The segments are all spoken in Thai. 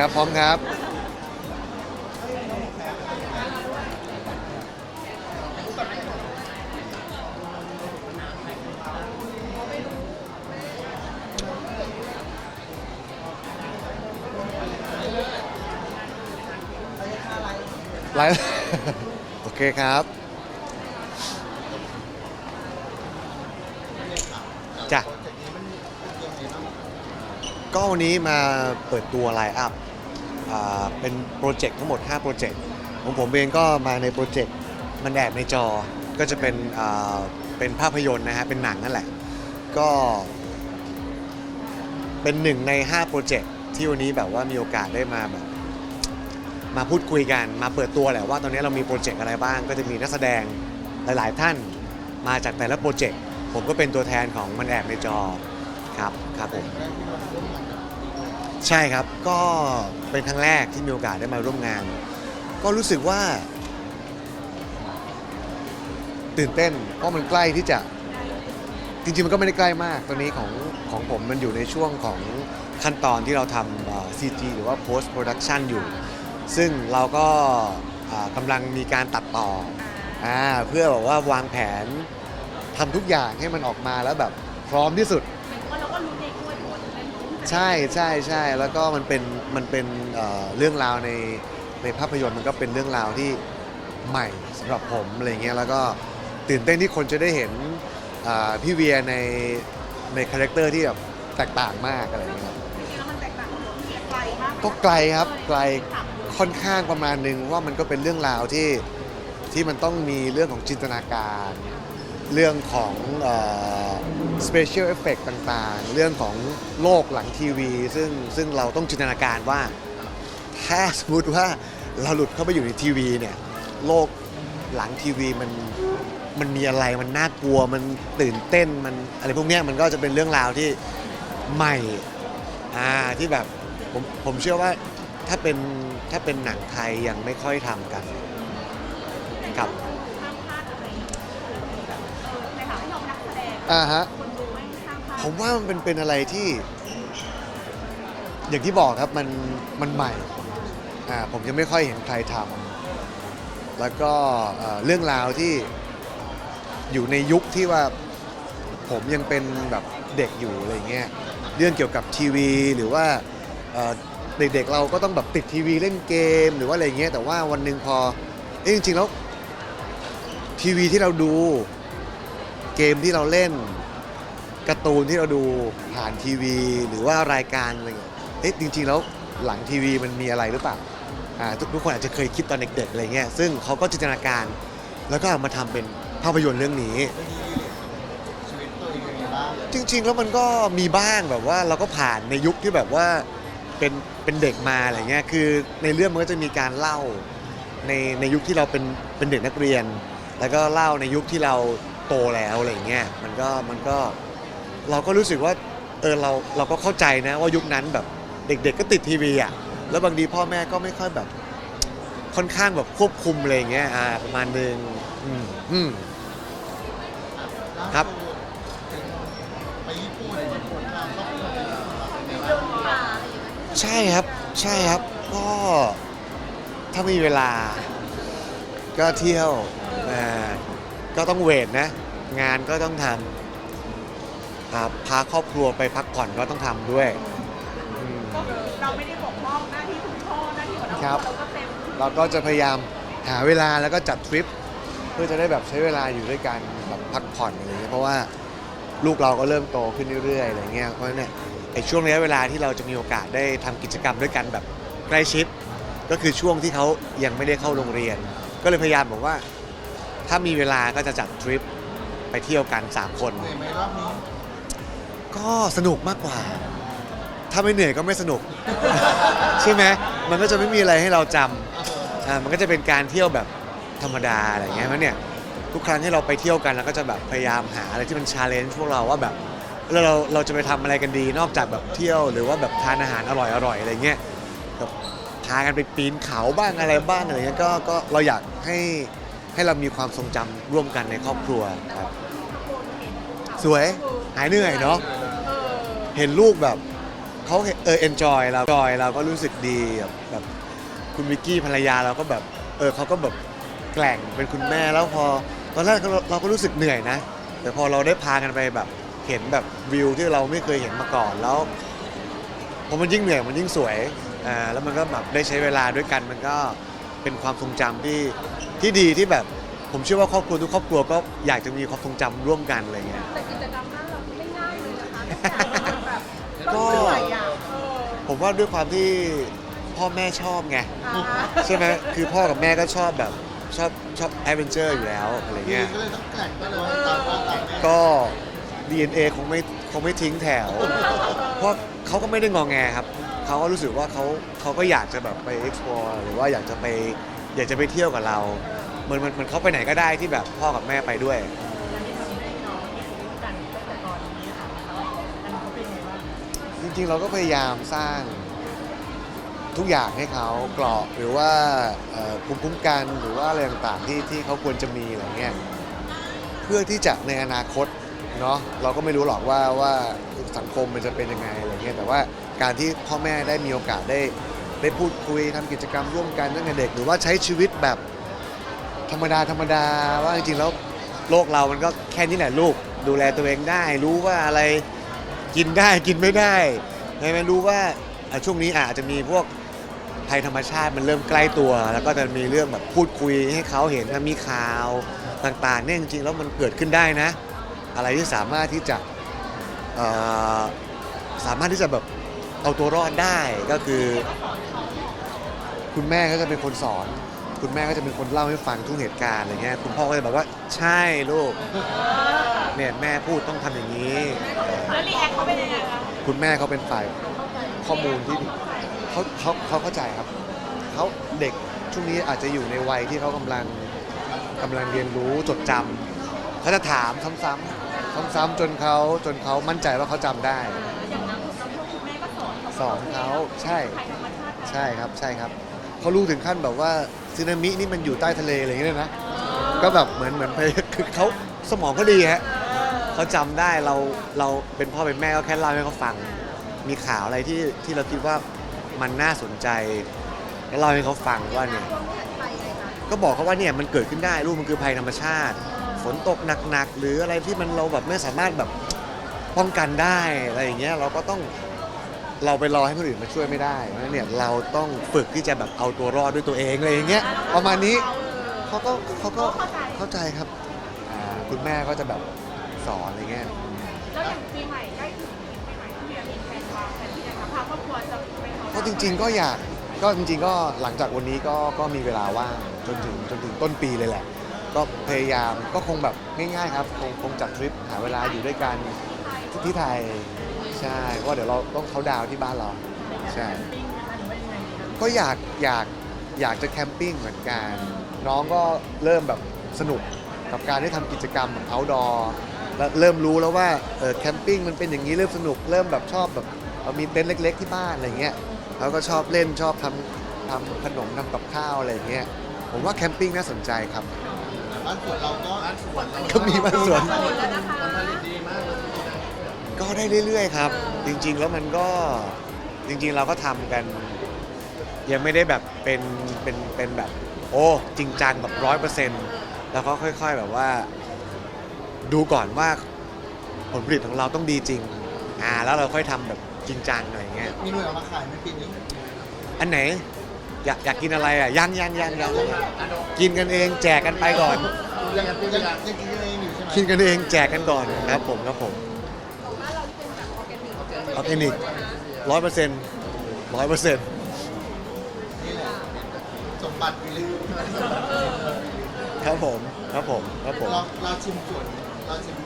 ครับ พร้อมครับ ไลฟ์ โอเคครับ จ้ะ ก็วันนี้มาเปิดตัวไลน์อัพ เป็นโปรเจกต์ทั้งหมด 5 โปรเจกต์ของผมเองก็มาในโปรเจกต์มันแดดในจอก็จะเป็นเป็นภาพยนตร์นะฮะ เป็นหนังนั่นแหละ ก็ เป็นหนึ่งใน 5 โปรเจกต์ที่วันนี้แบบว่ามีโอกาสได้มาแบบมาพูดคุยกันมาเปิดตัวแหละว่าตอนนี้เรามีโปรเจกต์อะไรบ้าง ก็จะมีนักแสดงหลาย ๆ ท่านมาจากแต่ละโปรเจกต์ผมก็เป็นตัวแทนของมันแอบในจอครับครับผม ใช่ครับ ก็เป็นครั้งแรกที่มีโอกาสได้มาร่วมงาน ก็รู้สึกว่า ตื่นเต้น เพราะมันใกล้ที่จะ จริงๆ มันก็ไม่ได้ใกล้มาก ตอนนี้ของของผมมันอยู่ในช่วงของขั้นตอนที่เราทำ CG หรือว่า post production อยู่ ซึ่งเราก็กำลังมีการตัดต่ออเพื่อแบบว่าวางแผนทำทุกอย่างให้มันออกมาแล้วแบบพร้อมที่สุด ใช่ใช่ใช่แล้วก็มันเป็นมันเป็นเอ่อเรื่องราวในในภาพยนตร์มันก็เป็นเรื่องราวที่ใหม่สำหรับผมอะไรเงี้ยแล้วก็ตื่นเต้นที่คนจะได้เห็นอ่าพี่เวียในในคาแรคเตอร์ที่แบบแตกต่างมากอะไรเงี้ยครับจริงๆแล้วมันแตกต่างกับผมที่ไกลมากก็ไกลครับไกลค่อนข้างประมาณหนึ่งว่ามันก็เป็นเรื่องราวที่ที่มันต้องมีเรื่องของจินตนาการ เรื่องของเอ่อ special effect ต่างๆ เรื่องของโลกหลังทีวี ซึ่งซึ่งเราต้องจินตนาการว่า ถ้าสมมติว่าเราหลุดเข้าไปอยู่ในทีวีเนี่ย โลกหลังทีวีมันมันมีอะไรมันน่ากลัวมันตื่นเต้นมันอะไรพวกเนี้ยมันก็จะเป็นเรื่องราวที่ใหม่อ่าที่แบบผมผมเชื่อว่าถ้าเป็นถ้าเป็นหนังไทยยังไม่ค่อยทำกันครับห้ามพลาดอะไรเออในฐานะที่เราเป็นนักแสดงอ่าฮะ ผมว่ามันเป็นเป็นอะไรที่ อย่างที่บอกครับมันมันใหม่อ่าผมยังไม่ค่อยเห็นใครทำแล้วก็เอ่อเรื่องราวที่อยู่ในยุคที่ว่าผมยังเป็นแบบเด็กอยู่อะไรเงี้ยเรื่องเกี่ยวกับทีวีหรือว่าเอ่อเด็กๆเราก็ต้องแบบติดทีวีเล่นเกมหรือว่าอะไรเงี้ยแต่ว่าวันหนึ่งพอเอ้ยจริงๆแล้วทีวีที่เราดูเกมที่เราเล่น การ์ตูนที่เราดูผ่านทีวี หรือว่ารายการอะไรเงี้ยเอ๊ะจริงๆแล้วหลังทีวีมันมีอะไรหรือเปล่าอ่าทุกทุกคนอาจจะเคยคิดตอนเด็กๆอะไรเงี้ยซึ่งเขาก็จินตนาการ แล้วก็เอามาทำเป็นภาพยนตร์เรื่องนี้จริงๆ แล้วมันก็มีบ้างแบบว่าเราก็ผ่านในยุคที่แบบว่าเป็นเป็นเด็กมาอะไรเงี้ยคือในเรื่องมันก็จะมีการเล่าในในยุคที่เราเป็นเป็นเด็กนักเรียน แล้วก็เล่าในยุคที่เราโตแล้วอะไรเงี้ยมันก็มันก็ เราก็รู้สึกว่าเออเราเราก็เข้าใจนะว่ายุคนั้นแบบเด็ก ๆ ก็ติดทีวีอะแล้วบางทีพ่อแม่ก็ไม่ค่อยแบบ ค่อนข้างแบบควบคุมอะไรอย่างเงี้ยอ่าประมาณนึงอืมอืม ครับ ไปญี่ปุ่นญี่ปุ่นเราต้องเดินป่าอะไรอย่างเงี้ยใช่ครับ ใช่ครับ ก็ถ้ามีเวลา ก็เที่ยวอ่าก็ต้องเวทนะ งานก็ต้องทำ ครับพาครอบครัวไปพักผ่อนก็ต้องทำด้วยอืมก็คือเราไม่ได้บกพร่องหน้าที่คุณพ่อหน้าที่ของเราครับเราก็เต็มเราก็จะพยายามหาเวลาแล้วก็จัดทริป เพื่อจะได้แบบใช้เวลาอยู่ด้วยกันแบบพักผ่อนอะไรเงี้ยเพราะว่าลูกเราก็เริ่มโตขึ้นเรื่อยๆอะไรเงี้ยเพราะฉะนั้นเนี่ยไอ้ช่วงระยะเวลาที่เราจะมีโอกาสได้ทำกิจกรรมด้วยกันแบบใกล้ชิด ก็คือช่วงที่เขายังไม่ได้เข้าโรงเรียน ก็เลยพยายามบอกว่า ถ้ามีเวลาก็จะจัดทริปไปเที่ยวกัน3คน เหนื่อยไหมรอบนี้ ก็สนุกมากกว่า ถ้าไม่เหนื่อยก็ไม่สนุก ใช่ไหมมันก็จะไม่มีอะไรให้เราจำอ่ามันก็จะเป็นการเที่ยวแบบธรรมดาอะไรเงี้ยมันเนี่ยทุกครั้งที่เราไปเที่ยวกันเราก็จะแบบพยายามหาอะไรที่มันชาเลนจ์พวกเราว่าแบบเราเราเราจะไปทำอะไรกันดี นอกจากแบบเที่ยวหรือว่าแบบทานอาหารอร่อยอร่อยอะไรเงี้ยแบบพากันไปปีนเขาบ้างอะไรบ้างอะไรเงี้ยก็ก็เราอยากให้ให้เรามีความทรงจำร่วมกันในครอบครัวครับ สวยหายเหนื่อยเนาะ เออเห็นลูกแบบเขาเออเอนจอยเราจอยเราก็รู้สึกดีแบบแบบคุณวิกกี้ภรรยาเราก็แบบเออเขาก็แบบแกล่งเป็นคุณแม่แล้วพอตอนแรกเราเราก็รู้สึกเหนื่อยนะ แต่พอเราได้พากันไปแบบเห็นแบบวิวที่เราไม่เคยเห็นมาก่อนแล้วพอมันยิ่งเหนื่อยมันยิ่งสวยอ่าแล้วมันก็แบบได้ใช้เวลาด้วยกันมันก็เป็นความทรงจำที่ที่ดีที่แบบผมเชื่อว่าครอบครัวทุกครอบครัวก็อยากจะมีความทรงจำร่วมกันอะไรเงี้ยแต่กิจกรรมบ้านเราไม่ง่ายเลยนะคะแบบ ก็ต้องเหนื่อยอะเออผมว่าด้วยความที่พ่อแม่ชอบไง อ่าใช่ไหมคือพ่อกับแม่ก็ชอบแบบชอบชอบแอดเวนเจอร์อยู่แล้วอะไรพี่เงี้ย ก็เลยต้องแกล้งก็เลยว่าตามพ่อตามแม่ก็ DNA คงไม่คงไม่ทิ้งแถว เพราะเขาก็ไม่ได้งองแงครับ เขาก็รู้สึกว่าเขาเขาก็อยากจะแบบไป explore หรือว่าอยากจะไปอยากจะไปเที่ยวกับเราเหมือนมันมันเขาไปไหนก็ได้ที่แบบพ่อกับแม่ไปด้วย ริง ๆ เราก็พยายามสร้างทุกอย่างให้เขาเกราะหรือว่าภูมิคุ้มกันหรือว่าอะไรต่างๆที่ที่เขาควรจะมีอะไรเงี้ยเพื่อที่จะในอนาคตเนาะเราก็ไม่รู้หรอกว่าว่าสังคมมันจะเป็นยังไงอะไรเงี้ยแต่ว่าการที่พ่อแม่ได้มีโอกาสได้ได้พูดคุยทำกิจกรรมร่วมกันตั้งแต่เด็ก หรือว่าใช้ชีวิตแบบธรรมดาธรรมดาว่าจริงๆแล้วโลกเรามันก็แค่นี้แหละลูกดูแลตัวเองได้ รู้ว่าอะไร กินได้กินไม่ได้ใช่ไหมรู้ว่าอะช่วงนี้อาจจะมีพวกภัยธรรมชาติมันเริ่มใกล้ตัว แล้วก็จะมีเรื่องแบบพูดคุยให้เขาเห็นนะมีข่าวต่างๆเนี่ยจริงๆแล้วมันเกิดขึ้นได้นะ อะไรที่สามารถที่จะเอ่อสามารถที่จะแบบเอาตัวรอดได้ก็คือ คุณแม่ก็จะเป็นคนสอน คุณแม่ก็จะเป็นคนเล่าให้ฟังทุกเหตุการณ์อะไรเงี้ยคุณพ่อก็จะแบบว่าใช่ลูกเนี่ยแม่พูดต้องทำอย่างนี้ แล้วรีแอคเขาเป็นยังไงคะคุณแม่เขาเป็นฝ่ายข้อมูลที่เขาเขาเขาเข้าใจครับเขาเด็กช่วงนี้อาจจะอยู่ในวัยที่เขากำลังกำลังเรียนรู้จดจำเขาจะถามซ้ำๆซ้ำๆจนเขาจนเขามั่นใจว่าเขาจำได้ อย่างน้ำน้ำพวกคุณแม่ก็สอนสอนเขาใช่ภัยธรรมชาติใช่ครับใช่ครับ เขารู้ถึงขั้นแบบว่าซึนามินี่มันอยู่ใต้ทะเลอะไรอย่างเงี้ยนะ ก็แบบเหมือนเหมือนไปคือเขาสมองเขาดีฮะเขาจำได้เราเราเป็นพ่อเป็นแม่ก็แค่เล่าให้เขาฟัง มีข่าวอะไรที่ที่เราคิดว่ามันน่าสนใจแล้วเล่าให้เขาฟังว่าเนี่ย ก็บอกเขาว่าเนี่ยมันเกิดขึ้นได้ลูกมันคือภัยธรรมชาติ ฝนตกหนักๆหรืออะไรที่มันเราแบบไม่สามารถแบบป้องกันได้อะไรอย่างเงี้ยเราก็ต้อง เราไปรอให้คนอื่นมาช่วยไม่ได้เพราะฉะนั้นเนี่ยเราต้องฝึกที่จะแบบเอาตัวรอดด้วยตัวเองอะไรอย่างเงี้ยประมาณนี้เขาก็เขาก็เข้าใจครับอ่าคุณแม่ก็จะแบบสอนอะไรเงี้ย แล้วอย่างปีใหม่ใกล้ถึงปีใหม่ที่จะมีแฟนวางแผนที่จะพาครอบครัวจะไปเขาน์ก็จริง ๆ ก็อยากก็จริง ๆ ก็หลังจากวันนี้ก็ก็มีเวลาว่างจนถึงจนถึงต้นปีเลยแหละ ก็พยายามก็คงแบบง่าย ๆ ครับ คงคงจัดทริปหาเวลาอยู่ด้วยกันที่ไทย ใช่เพราะเดี๋ยวเราต้องเขาน์ดาวน์ที่บ้านเรา ใช่ ก็อยากอยากอยากจะแคมปิ้งเหมือนกัน น้องก็เริ่มแบบสนุกกับการได้ทำกิจกรรมแบบ outdoor แล้วเริ่มรู้แล้วว่าเออแคมปิ้งมันเป็นอย่างนี้เริ่มสนุกเริ่มแบบชอบแบบเอามีเต็นท์เล็ก ๆ ที่บ้านอะไรเงี้ยเขาก็ชอบเล่นชอบทำทำขนมทำกับข้าวอะไรเงี้ยผมว่าแคมปิ้งน่าสนใจครับ บ้านสวนเราก็บ้านสวนเราก็มีบ้านสวนโสดแล้วนะคะ ผลิตดีมากเลย ก็ได้เรื่อย ๆ ครับ จริง ๆ แล้วมันก็จริง ๆ เราก็ทำกัน ยังไม่ได้แบบเป็นเป็นเป็นแบบ โอ้จริงจังแบบร้อยเปอร์เซ็นต์แล้วก็ค่อย ๆแบบว่า ดูก่อนว่าผลผลิตของเราต้องดีจริง อ่า แล้วเราค่อยทำแบบจริงจังหน่อยอย่างเงี้ย มีหน่วยเอามาขายไหมปีนี้อันไหน อยากอยากกินอะไรอะยังยังยังยังกินกันเองแจกกันไปก่อน ยังยังยังกินกันเองอยู่ใช่ไหมกินกันเองแจกกันก่อนครับผมครับผม ออร์แกนิกร้อยเปอร์เซ็นต์ร้อยเปอร์เซ็นต์นี่แหละสมบัติวิลึกครับผมครับผมครับผม เราเราชิมส่วนเราชิม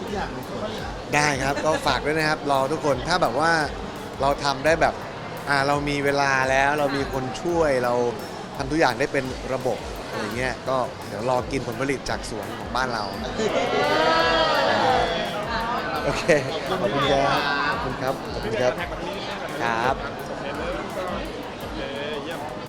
ทุกอย่างในส่วนได้ครับก็ฝากด้วยนะครับรอทุกคนถ้าแบบว่าเราทำได้แบบอ่าเรามีเวลาแล้วเรามีคนช่วยเราทำทุกอย่างได้เป็นระบบอะไรเงี้ยก็เดี๋ยวรอกินผลผลิตจากสวนของบ้านเรา โอเค ขอบคุณครับขอบ คุณครับขอบคุณครับครับ